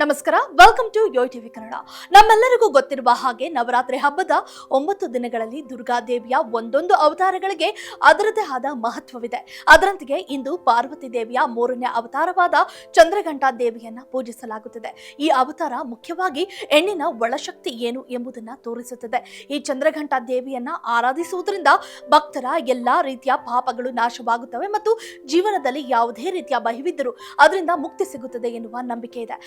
ನಮಸ್ಕಾರ. Welcome to yo TV Kannada ನಮ್ಮೆಲ್ಲರಿಗೂ ಗೊತ್ತಿರುವ ಹಾಗೆ ನವರಾತ್ರಿ ಹಬ್ಬದ ಒಂಬತ್ತು ದಿನಗಳಲ್ಲಿ ದುರ್ಗಾದೇವಿಯ ಒಂದೊಂದು ಅವತಾರಗಳಿಗೆ ಅದರದೇ ಆದ ಮಹತ್ವವಿದೆ. ಅದರಂತೆಯೇ ಇಂದು ಪಾರ್ವತಿ ದೇವಿಯ ಮೂರನೇ ಅವತಾರವಾದ ಚಂದ್ರಘಂಟಾ ದೇವಿಯನ್ನ ಪೂಜಿಸಲಾಗುತ್ತದೆ. ಈ ಅವತಾರ ಮುಖ್ಯವಾಗಿ ಹೆಣ್ಣಿನ ಒಳಶಕ್ತಿ ಏನು ಎಂಬುದನ್ನ ತೋರಿಸುತ್ತದೆ. ಈ ಚಂದ್ರಘಂಟಾ ದೇವಿಯನ್ನ ಆರಾಧಿಸುವುದರಿಂದ ಭಕ್ತರ ಎಲ್ಲಾ ರೀತಿಯ ಪಾಪಗಳು ನಾಶವಾಗುತ್ತವೆ ಮತ್ತು ಜೀವನದಲ್ಲಿ ಯಾವುದೇ ರೀತಿಯ ಬಹಿವಿದ್ದರೂ ಅದರಿಂದ ಮುಕ್ತಿ ಸಿಗುತ್ತದೆ ಎನ್ನುವ ನಂಬಿಕೆ ಇದೆ.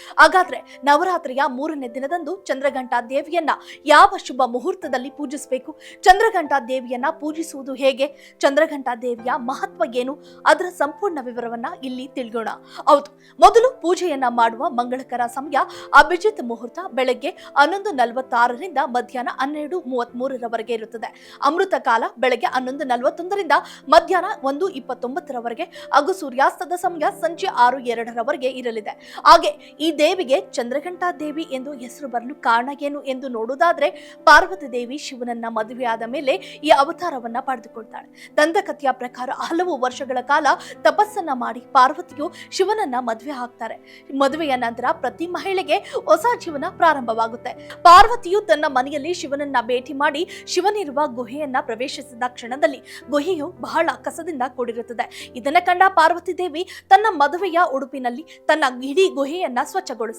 ಹಾಗಾದ್ರೆ ನವರಾತ್ರಿಯ ಮೂರನೇ ದಿನದಂದು ಚಂದ್ರಘಂಟಾ ದೇವಿಯನ್ನ ಯಾವ ಶುಭ ಮುಹೂರ್ತದಲ್ಲಿ ಪೂಜಿಸಬೇಕು? ಚಂದ್ರಘಂಟಾ ದೇವಿಯನ್ನ ಪೂಜಿಸುವುದು ಹೇಗೆ? ಚಂದ್ರಘಂಟಾ ದೇವಿಯ ಮಹತ್ವ ಏನು? ಅದರ ಸಂಪೂರ್ಣ ವಿವರವನ್ನ ಇಲ್ಲಿ ತಿಳಿಯೋಣ ಹೌದು, ಮೊದಲು ಪೂಜೆಯನ್ನ ಮಾಡುವ ಮಂಗಳಕರ ಸಮಯ ಅಭಿಜಿತ್ ಮುಹೂರ್ತ ಬೆಳಗ್ಗೆ ಹನ್ನೊಂದು ನಲವತ್ತಾರರಿಂದ ಮಧ್ಯಾಹ್ನ ಹನ್ನೆರಡು ಮೂವತ್ತ್ ಮೂರರವರೆಗೆ ಇರುತ್ತದೆ. ಅಮೃತ ಕಾಲ ಬೆಳಗ್ಗೆ ಹನ್ನೊಂದು ನಲವತ್ತೊಂದರಿಂದ ಮಧ್ಯಾಹ್ನ ಒಂದು ಇಪ್ಪತ್ತೊಂಬತ್ತರವರೆಗೆ. ಹಾಗೂ ಸೂರ್ಯಾಸ್ತದ ಸಮಯ ಸಂಜೆ ಆರು ಎರಡರವರೆಗೆ ಇರಲಿದೆ. ಹಾಗೆ ಈ ದೇವಿಗೆ ಚಂದ್ರಘಂಟಾ ದೇವಿ ಎಂದು ಹೆಸರು ಬರಲು ಕಾರಣ ಏನು ಎಂದು ನೋಡುವುದಾದ್ರೆ ಪಾರ್ವತಿ ದೇವಿ ಶಿವನನ್ನ ಮದುವೆಯಾದ ಮೇಲೆ ಈ ಅವತಾರವನ್ನ ಪಡೆದುಕೊಳ್ತಾಳೆ. ದಂತಕಥೆಯ ಪ್ರಕಾರ ಹಲವು ವರ್ಷಗಳ ಕಾಲ ತಪಸ್ಸನ್ನ ಮಾಡಿ ಪಾರ್ವತಿಯು ಶಿವನನ್ನ ಮದುವೆ ಹಾಕ್ತಾರೆ ಮದುವೆಯ ನಂತರ ಪ್ರತಿ ಮಹಿಳೆಗೆ ಹೊಸ ಜೀವನ ಪ್ರಾರಂಭವಾಗುತ್ತೆ. ಪಾರ್ವತಿಯು ತನ್ನ ಮನೆಯಲ್ಲಿ ಶಿವನನ್ನ ಭೇಟಿ ಮಾಡಿ ಶಿವನಿರುವ ಗುಹೆಯನ್ನ ಪ್ರವೇಶಿಸಿದ ಕ್ಷಣದಲ್ಲಿ ಗುಹೆಯು ಬಹಳ ಕಸದಿಂದ ಕೂಡಿರುತ್ತದೆ. ಇದನ್ನ ಕಂಡ ಪಾರ್ವತಿ ದೇವಿ ತನ್ನ ಮದುವೆಯ ಉಡುಪಿನಲ್ಲಿ ತನ್ನ ಇಡೀ ಗುಹೆಯನ್ನ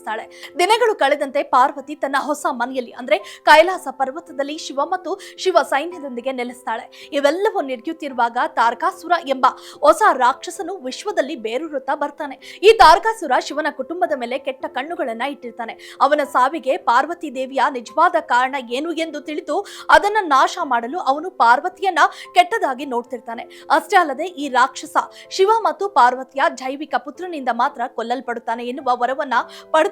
ಸ್ವಚ್ಛಗೊಳಿಸ್ತಾಳೆ ದಿನಗಳು ಕಳೆದಂತೆ ಪಾರ್ವತಿ ತನ್ನ ಹೊಸ ಮನೆಯಲ್ಲಿ, ಅಂದ್ರೆ ಕೈಲಾಸ ಪರ್ವತದಲ್ಲಿ ಶಿವ ಮತ್ತು ಶಿವ ಸೈನ್ಯದೊಂದಿಗೆ ನೆಲೆಸ್ತಾಳೆ. ಇವೆಲ್ಲವೂ ನಡೆಯುತ್ತಿರುವಾಗ ತಾರಕಾಸುರ ಎಂಬ ಹೊಸ ರಾಕ್ಷಸನು ವಿಶ್ವದಲ್ಲಿ ಬೇರೂರುತ್ತಾ ಬರ್ತಾನೆ. ಈ ತಾರಕಾಸುರ ಶಿವನ ಕುಟುಂಬದ ಮೇಲೆ ಕೆಟ್ಟ ಕಣ್ಣುಗಳನ್ನ ಇಟ್ಟಿರ್ತಾನೆ. ಅವನ ಸಾವಿಗೆ ಪಾರ್ವತಿ ದೇವಿಯ ನಿಜವಾದ ಕಾರಣ ಏನು ಎಂದು ತಿಳಿದು ಅದನ್ನ ನಾಶ ಮಾಡಲು ಅವನು ಪಾರ್ವತಿಯನ್ನ ಕೆಟ್ಟದಾಗಿ ನೋಡ್ತಿರ್ತಾನೆ. ಅಷ್ಟೇ ಅಲ್ಲದೆ ಈ ರಾಕ್ಷಸ ಶಿವ ಮತ್ತು ಪಾರ್ವತಿಯ ಜೈವಿಕ ಪುತ್ರನಿಂದ ಮಾತ್ರ ಕೊಲ್ಲಲ್ಪಡುತ್ತಾನೆ ಎನ್ನುವ ವರವನ್ನ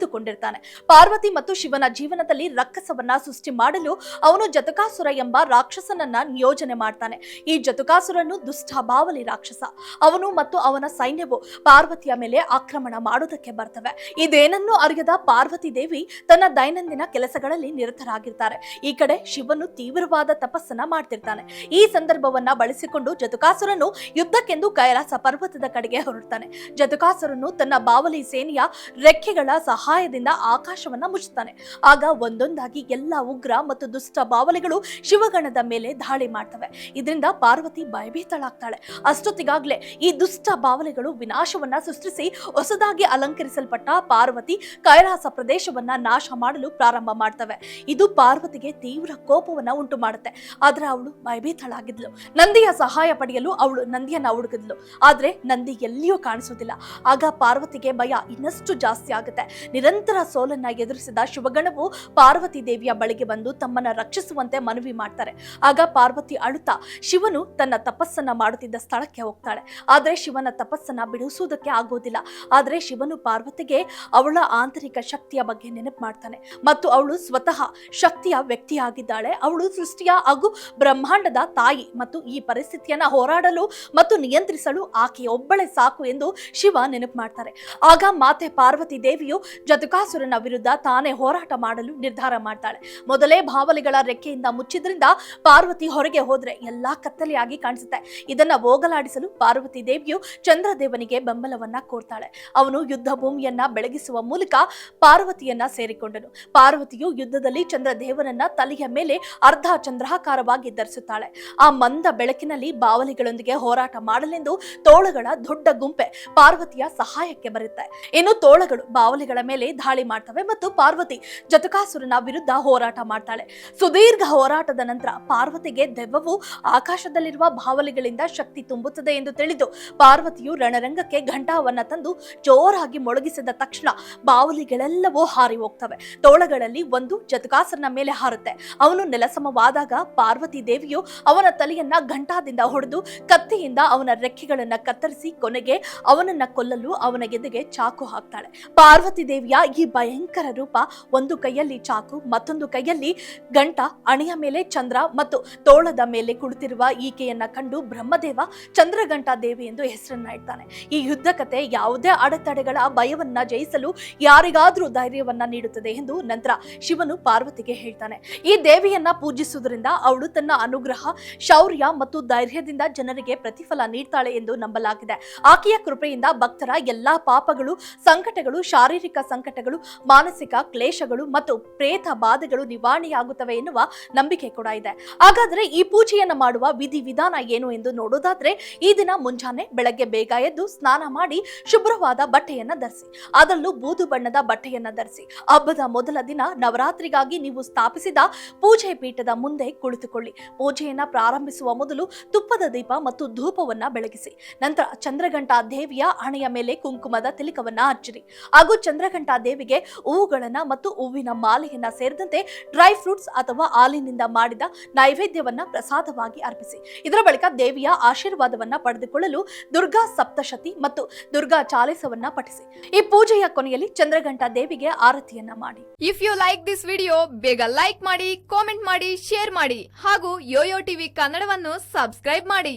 ಪಡೆದುಕೊಂಡಿರ್ತಾನೆ ಪಾರ್ವತಿ ಮತ್ತು ಶಿವನ ಜೀವನದಲ್ಲಿ ರಕ್ಕಸವನ್ನ ಸೃಷ್ಟಿ ಮಾಡಲು ಅವನು ಜತಕಾಸುರ ಎಂಬ ರಾಕ್ಷಸನನ್ನ ನಿಯೋಜನೆ ಮಾಡ್ತಾನೆ. ಈ ಜತುಕಾಸುರನು ದುಷ್ಟ ಬಾವಲಿ ರಾಕ್ಷಸ. ಅವನು ಮತ್ತು ಅವನ ಸೈನ್ಯವು ಪಾರ್ವತಿಯ ಮೇಲೆ ಆಕ್ರಮಣ ಮಾಡೋದಕ್ಕೆ ಬರ್ತವೆ. ಇದೇನನ್ನು ಅರಿಯದ ಪಾರ್ವತಿ ದೇವಿ ತನ್ನ ದೈನಂದಿನ ಕೆಲಸಗಳಲ್ಲಿ ನಿರತರಾಗಿರ್ತಾರೆ. ಈ ಕಡೆ ಶಿವನು ತೀವ್ರವಾದ ತಪಸ್ಸನ್ನ ಮಾಡ್ತಿರ್ತಾನೆ. ಈ ಸಂದರ್ಭವನ್ನ ಬಳಸಿಕೊಂಡು ಜತುಕಾಸುರನು ಯುದ್ಧಕ್ಕೆಂದು ಕೈಲಾಸ ಪರ್ವತದ ಕಡೆಗೆ ಹೊರಡ್ತಾನೆ. ಜತುಕಾಸುರನು ತನ್ನ ಬಾವಲಿ ಸೇನೆಯ ರೆಕ್ಕೆಗಳ ಸಹಾಯದಿಂದ ಆಕಾಶವನ್ನ ಮುಚ್ಚುತ್ತಾನೆ. ಆಗ ಒಂದೊಂದಾಗಿ ಎಲ್ಲ ಉಗ್ರ ಮತ್ತು ದುಷ್ಟ ಬಾವಲಿಗಳು ಶಿವಗಣದ ಮೇಲೆ ದಾಳಿ ಮಾಡ್ತವೆ. ಇದರಿಂದ ಪಾರ್ವತಿ ಭಯಭೀತಳಾಗ್ತಾಳೆ. ಅಷ್ಟೊತ್ತಿಗಾಗ್ಲೇ ಈ ದುಷ್ಟ ಬಾವಲಿಗಳು ವಿನಾಶವನ್ನ ಸೃಷ್ಟಿಸಿ ಹೊಸದಾಗಿ ಅಲಂಕರಿಸಲ್ಪಟ್ಟ ಪಾರ್ವತಿ ಕೈಲಾಸ ಪ್ರದೇಶವನ್ನ ನಾಶ ಮಾಡಲು ಪ್ರಾರಂಭ ಮಾಡ್ತವೆ. ಇದು ಪಾರ್ವತಿಗೆ ತೀವ್ರ ಕೋಪವನ್ನ ಉಂಟು ಮಾಡುತ್ತೆ ಆದ್ರೆ ಅವಳು ಭಯಭೀತಳಾಗಿದ್ಲು. ನಂದಿಯ ಸಹಾಯ ಪಡೆಯಲು ಅವಳು ನಂದಿಯನ್ನ ಹುಡುಕಿದ್ಲು. ಆದ್ರೆ ನಂದಿ ಎಲ್ಲಿಯೂ ಕಾಣಿಸುವುದಿಲ್ಲ. ಆಗ ಪಾರ್ವತಿಗೆ ಭಯ ಇನ್ನಷ್ಟು ಜಾಸ್ತಿ ಆಗುತ್ತೆ. ನಿರಂತರ ಸೋಲನ್ನ ಎದುರಿಸಿದ ಶಿವಗಣವು ಪಾರ್ವತಿ ದೇವಿಯ ಬಳಿಗೆ ಬಂದು ತಮ್ಮನ್ನ ರಕ್ಷಿಸುವಂತೆ ಮನವಿ ಮಾಡ್ತಾರೆ. ಆಗ ಪಾರ್ವತಿ ಅಳುತ್ತಾ, ಶಿವನು ತನ್ನ ತಪಸ್ಸನ್ನ ಮಾಡುತ್ತಿದ್ದ ಸ್ಥಳಕ್ಕೆ ಹೋಗ್ತಾಳೆ. ಆದ್ರೆ ಶಿವನ ತಪಸ್ಸನ್ನ ಬಿಡಿಸುವುದಕ್ಕೆ ಆಗೋದಿಲ್ಲ. ಆದ್ರೆ ಶಿವನು ಪಾರ್ವತಿಗೆ ಅವಳ ಆಂತರಿಕ ಶಕ್ತಿಯ ಬಗ್ಗೆ ನೆನಪು ಮಾಡ್ತಾನೆ. ಮತ್ತು ಅವಳು ಸ್ವತಃ ಶಕ್ತಿಯ ವ್ಯಕ್ತಿಯಾಗಿದ್ದಾಳೆ. ಅವಳು ಸೃಷ್ಟಿಯ ಹಾಗೂ ಬ್ರಹ್ಮಾಂಡದ ತಾಯಿ ಮತ್ತು ಈ ಪರಿಸ್ಥಿತಿಯನ್ನ ಹೋರಾಡಲು ಮತ್ತು ನಿಯಂತ್ರಿಸಲು ಆಕೆ ಒಬ್ಬಳೆ ಸಾಕು ಎಂದು ಶಿವ ನೆನಪು ಮಾಡ್ತಾರೆ. ಆಗ ಮಾತೆ ಪಾರ್ವತಿ ದೇವಿಯು ಜತುಕಾಸುರನ ವಿರುದ್ಧ ತಾನೇ ಹೋರಾಟ ಮಾಡಲು ನಿರ್ಧಾರ ಮಾಡ್ತಾಳೆ. ಮೊದಲೇ ಬಾವಲಿಗಳ ರೆಕ್ಕೆಯಿಂದ ಮುಚ್ಚಿದ್ರಿಂದ ಪಾರ್ವತಿ ಹೊರಗೆ ಹೋದ್ರೆ ಎಲ್ಲಾ ಕತ್ತಲೆಯಾಗಿ ಕಾಣಿಸುತ್ತೆ. ಇದನ್ನ ಹೋಗಲಾಡಿಸಲು ಪಾರ್ವತಿ ದೇವಿಯು ಚಂದ್ರದೇವನಿಗೆ ಬೆಂಬಲವನ್ನ ಕೋರ್ತಾಳೆ. ಅವನು ಯುದ್ಧ ಭೂಮಿಯನ್ನ ಬೆಳಗಿಸುವ ಮೂಲಕ ಪಾರ್ವತಿಯನ್ನ ಸೇರಿಕೊಂಡನು. ಪಾರ್ವತಿಯು ಯುದ್ಧದಲ್ಲಿ ಚಂದ್ರದೇವನನ್ನ ತಲೆಯ ಮೇಲೆ ಅರ್ಧ ಚಂದ್ರಾಕಾರವಾಗಿ ಧರಿಸುತ್ತಾಳೆ. ಆ ಮಂದ ಬೆಳಕಿನಲ್ಲಿ ಬಾವಲಿಗಳೊಂದಿಗೆ ಹೋರಾಟ ಮಾಡಲೆಂದು ತೋಳಗಳ ದೊಡ್ಡ ಗುಂಪೆ ಪಾರ್ವತಿಯ ಸಹಾಯಕ್ಕೆ ಬರುತ್ತೆ. ಇನ್ನು ತೋಳಗಳು ಬಾವಲಿಗಳ ಮೇಲೆ ದಾಳಿ ಮಾಡ್ತವೆ ಮತ್ತು ಪಾರ್ವತಿ ಜತಕಾಸುರನ ವಿರುದ್ಧ ಹೋರಾಟ ಮಾಡ್ತಾಳೆ. ಸುದೀರ್ಘ ಹೋರಾಟದ ನಂತರ ಪಾರ್ವತಿಗೆ ದೆವ್ವವು ಆಕಾಶದಲ್ಲಿರುವ ಬಾವಲಿಗಳಿಂದ ಶಕ್ತಿ ತುಂಬುತ್ತದೆ ಎಂದು ತಿಳಿದು ಪಾರ್ವತಿಯು ರಣರಂಗಕ್ಕೆ ಘಂಟಾವನ್ನ ತಂದು ಜೋರಾಗಿ ಮೊಳಗಿಸಿದ ತಕ್ಷಣ ಬಾವಲಿಗಳೆಲ್ಲವೂ ಹಾರಿ ಹೋಗ್ತವೆ. ತೋಳಗಳಲ್ಲಿ ಒಂದು ಜತಕಾಸುರನ ಮೇಲೆ ಹಾರುತ್ತೆ. ಅವನು ನೆಲಸಮವಾದಾಗ ಪಾರ್ವತಿ ದೇವಿಯು ಅವನ ತಲೆಯನ್ನ ಘಂಟಾದಿಂದ ಹೊಡೆದು ಕತ್ತಿಯಿಂದ ಅವನ ರೆಕ್ಕೆಗಳನ್ನ ಕತ್ತರಿಸಿ ಕೊನೆಗೆ ಅವನನ್ನ ಕೊಲ್ಲಲು ಅವನ ಎದೆಗೆ ಚಾಕು ಹಾಕ್ತಾಳೆ. ಪಾರ್ವತಿ ದೇವಿಯ ಈ ಭಯಂಕರ ರೂಪ. ಒಂದು ಕೈಯಲ್ಲಿ ಚಾಕು, ಮತ್ತೊಂದು ಕೈಯಲ್ಲಿ ಗಂಟ, ಅಣೆಯ ಮೇಲೆ ಚಂದ್ರ ಮತ್ತು ತೋಳದ ಮೇಲೆ ಕುಳಿತಿರುವ ಈಕೆಯನ್ನ ಕಂಡು ಬ್ರಹ್ಮದೇವ ಚಂದ್ರಗಂಟ ದೇವಿ ಎಂದು ಹೆಸರನ್ನ ಇಡ್ತಾನೆ. ಈ ಯುದ್ಧ ಕತೆ ಯಾವುದೇ ಅಡೆತಡೆಗಳ ಭಯವನ್ನ ಜಯಿಸಲು ಯಾರಿಗಾದ್ರೂ ಧೈರ್ಯವನ್ನ ನೀಡುತ್ತದೆ ಎಂದು ನಂತರ ಶಿವನು ಪಾರ್ವತಿಗೆ ಹೇಳ್ತಾನೆ. ಈ ದೇವಿಯನ್ನ ಪೂಜಿಸುವುದರಿಂದ ಅವಳು ತನ್ನ ಅನುಗ್ರಹ, ಶೌರ್ಯ ಮತ್ತು ಧೈರ್ಯದಿಂದ ಜನರಿಗೆ ಪ್ರತಿಫಲ ನೀಡ್ತಾಳೆ ಎಂದು ನಂಬಲಾಗಿದೆ. ಆಕೆಯ ಕೃಪೆಯಿಂದ ಭಕ್ತರ ಎಲ್ಲಾ ಪಾಪಗಳು, ಸಂಕಟಗಳು, ಶಾರೀರಿಕ ಸಂಕಟಗಳು, ಮಾನಸಿಕ ಕ್ಲೇಶಗಳು ಮತ್ತು ಪ್ರೇತ ಬಾಧೆಗಳು ನಿವಾರಣೆಯಾಗುತ್ತವೆ ಎನ್ನುವ ನಂಬಿಕೆ ಕೂಡ ಇದೆ. ಹಾಗಾದ್ರೆ ಈ ಪೂಜೆಯನ್ನು ಮಾಡುವ ವಿಧಿ ವಿಧಾನ ಏನು ಎಂದು ನೋಡೋದಾದ್ರೆ, ಈ ದಿನ ಮುಂಜಾನೆ ಬೆಳಗ್ಗೆ ಬೇಗ ಎದ್ದು ಸ್ನಾನ ಮಾಡಿ ಶುಭ್ರವಾದ ಬಟ್ಟೆಯನ್ನ ಧರಿಸಿ, ಅದರಲ್ಲೂ ಬೂದು ಬಣ್ಣದ ಬಟ್ಟೆಯನ್ನ ಧರಿಸಿ, ಹಬ್ಬದ ಮೊದಲ ದಿನ ನವರಾತ್ರಿಗಾಗಿ ನೀವು ಸ್ಥಾಪಿಸಿದ ಪೂಜೆ ಪೀಠದ ಮುಂದೆ ಕುಳಿತುಕೊಳ್ಳಿ. ಪೂಜೆಯನ್ನ ಪ್ರಾರಂಭಿಸುವ ಮೊದಲು ತುಪ್ಪದ ದೀಪ ಮತ್ತು ಧೂಪವನ್ನ ಬೆಳಗಿಸಿ, ನಂತರ ಚಂದ್ರಘಂಟಾ ದೇವಿಯ ಹಣೆಯ ಮೇಲೆ ಕುಂಕುಮದ ತಿಲಕವನ್ನ ಹಚ್ಚಿರಿ ಹಾಗೂ ಚಂದ್ರಘಂಟಾ ದೇವಿಗೆ ಹೂವುಗಳನ್ನ ಮತ್ತು ಹೂವಿನ ಮಾಲೆಯನ್ನ ಸೇರಿದಂತೆ ಡ್ರೈ ಫ್ರೂಟ್ಸ್ ಅಥವಾ ಹಾಲಿನಿಂದ ಮಾಡಿದ ನೈವೇದ್ಯವನ್ನ ಪ್ರಸಾದವಾಗಿ ಅರ್ಪಿಸಿ. ಇದರ ಬಳಿಕ ದೇವಿಯ ಆಶೀರ್ವಾದವನ್ನ ಪಡೆದುಕೊಳ್ಳಲು ದುರ್ಗಾ ಸಪ್ತಶತಿ ಮತ್ತು ದುರ್ಗಾ ಚಾಲಿಸವನ್ನ ಪಠಿಸಿ. ಈ ಪೂಜೆಯ ಕೊನೆಯಲ್ಲಿ ಚಂದ್ರಘಂಟ ದೇವಿಗೆ ಆರತಿಯನ್ನ ಮಾಡಿ. If you like this video ಬೇಗ ಲೈಕ್ ಮಾಡಿ ಕಾಮೆಂಟ್ ಮಾಡಿ ಶೇರ್ ಮಾಡಿ ಹಾಗೂ ಯೋಯೋ ಟಿವಿ ಕನ್ನಡವನ್ನು ಸಬ್ಸ್ಕ್ರೈಬ್ ಮಾಡಿ.